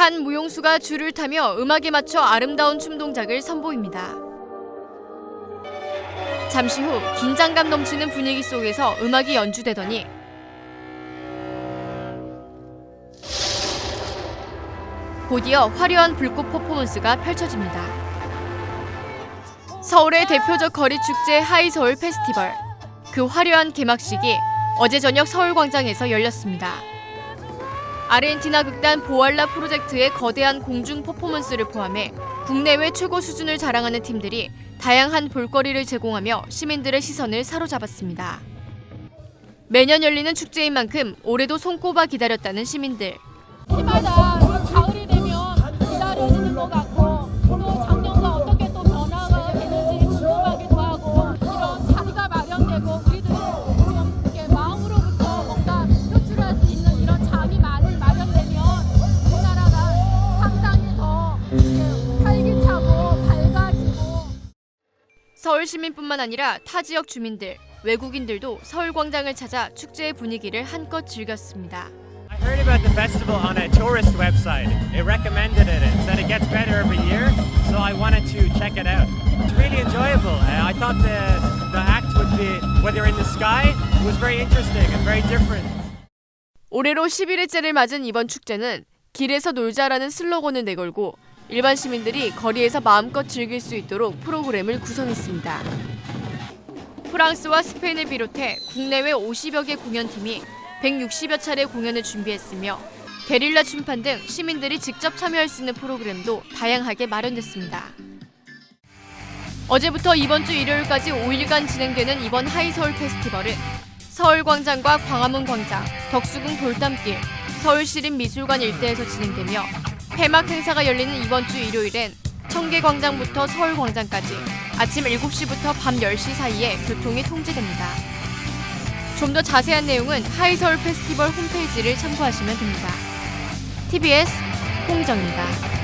한 무용수가 줄을 타며 음악에 맞춰 아름다운 춤 동작을 선보입니다. 잠시 후 긴장감 넘치는 분위기 속에서 음악이 연주되더니 곧이어 화려한 불꽃 퍼포먼스가 펼쳐집니다. 서울의 대표적 거리 축제 하이서울 페스티벌. 그 화려한 개막식이 어제 저녁 서울광장에서 열렸습니다. 아르헨티나 극단 보알라 프로젝트의 거대한 공중 퍼포먼스를 포함해 국내외 최고 수준을 자랑하는 팀들이 다양한 볼거리를 제공하며 시민들의 시선을 사로잡았습니다. 매년 열리는 축제인 만큼 올해도 손꼽아 기다렸다는 시민들. 해마다 가을이 되 서울 시민뿐만 아니라 타 지역 주민들, 외국인들도 서울 광장을 찾아 축제의 분위기를 한껏 즐겼습니다. I heard about the festival on a tourist website. It recommended it and said it gets better every year, so I wanted to check it out. It's really enjoyable. Uh, I thought the the act would be whether in the sky was very interesting and very different. 올해로 11일째를 맞은 이번 축제는 길에서 놀자라는 슬로건을 내걸고 일반 시민들이 거리에서 마음껏 즐길 수 있도록 프로그램을 구성했습니다. 프랑스와 스페인을 비롯해 국내외 50여 개 공연팀이 160여 차례 공연을 준비했으며 게릴라 춤판 등 시민들이 직접 참여할 수 있는 프로그램도 다양하게 마련됐습니다. 어제부터 이번 주 일요일까지 5일간 진행되는 이번 하이서울 페스티벌은 서울광장과 광화문 광장, 덕수궁 돌담길, 서울시립 미술관 일대에서 진행되며 폐막 행사가 열리는 이번 주 일요일엔 청계광장부터 서울광장까지 아침 7시부터 밤 10시 사이에 교통이 통제됩니다. 좀 더 자세한 내용은 하이서울 페스티벌 홈페이지를 참고하시면 됩니다. TBS 홍정입니다.